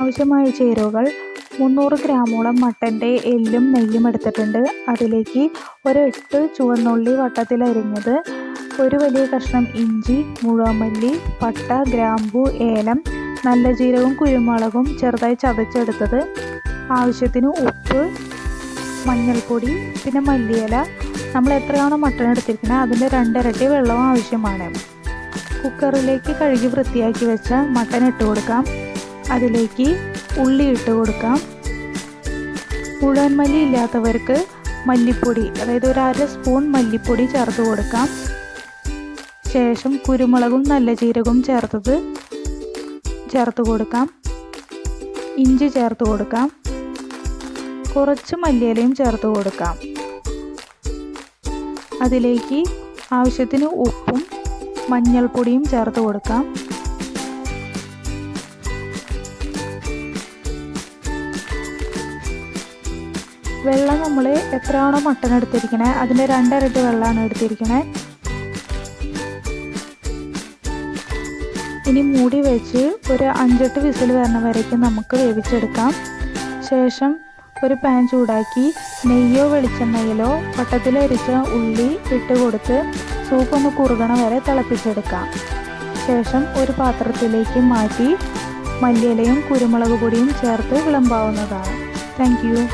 ആവശ്യമായ ചേരുവകൾ മുന്നൂറ് ഗ്രാമോളം മട്ടന്റെ എല്ലും നെയ്യും എടുത്തിട്ടുണ്ട്. അതിലേക്ക് ഒരു എട്ട് ചുവന്നുള്ളി വട്ടത്തിൽ അരിഞ്ഞത് ഒരു വലിയ കഷ്ണം ഇഞ്ചി മുഴമല്ലി പട്ട ഗ്രാമ്പു ഏലം നല്ല ജീരകവും കുരുമുളകും ചെറുതായി ചതച്ചെടുത്തത്. ആവശ്യത്തിന് ഉപ്പ് മഞ്ഞൾപ്പൊടി പിന്നെ മല്ലിയില. നമ്മൾ എത്രയാണോ മട്ടൺ എടുത്തിരിക്കുന്നത് അതിന്റെ രണ്ടിരട്ടി വെള്ളവും ആവശ്യമാണ്. കുക്കറിലേക്ക് കഴുകി വൃത്തിയാക്കി വെച്ച മട്ടൺ ഇട്ട് കൊടുക്കാം അതിലേക്ക് ഉള്ളി ഇട്ട് കൊടുക്കാം. മുഴുവൻ മല്ലി ഇല്ലാത്തവർക്ക് മല്ലിപ്പൊടി അതായത് ഒരു അര സ്പൂൺ മല്ലിപ്പൊടി ചേർത്ത് കൊടുക്കാം. ശേഷം കുരുമുളകും നല്ല ജീരകവും ചേർത്തത് ചേർത്ത് കൊടുക്കാം. ഇഞ്ചി ചേർത്ത് കൊടുക്കാം. കുറച്ച് മല്ലിയിലയും ചേർത്ത് കൊടുക്കാം. അതിലേക്ക് ആവശ്യത്തിന് ഉപ്പും മഞ്ഞൾപ്പൊടിയും ചേർത്ത് കൊടുക്കാം. വെള്ളം നമ്മൾ എത്രയാണോ മട്ടൺ എടുത്തിരിക്കണേ അതിന്റെ രണ്ടരട്ടി വെള്ളമാണ് എടുത്തിരിക്കണേ. ഇനി മൂടി വെച്ച് ഒരു അഞ്ചെട്ട് വിസിൽ വരണ വരയ്ക്കും നമുക്ക് വേവിച്ചെടുക്കാം. ശേഷം ഒരു പാൻ ചൂടാക്കി നെയ്യോ വെളിച്ചെണ്ണയിലോ വട്ടത്തിലരിച്ച ഉള്ളി ഇട്ട് കൊടുത്ത് സൂപ്പ് ഒന്ന് കുറുകണ വരെ തിളപ്പിച്ചെടുക്കാം. ശേഷം ഒരു പാത്രത്തിലേക്ക് മാറ്റി മല്ലിയിലയും കുരുമുളക് പൊടിയും ചേർത്ത് വിളമ്പാവുന്നതാണ്. താങ്ക്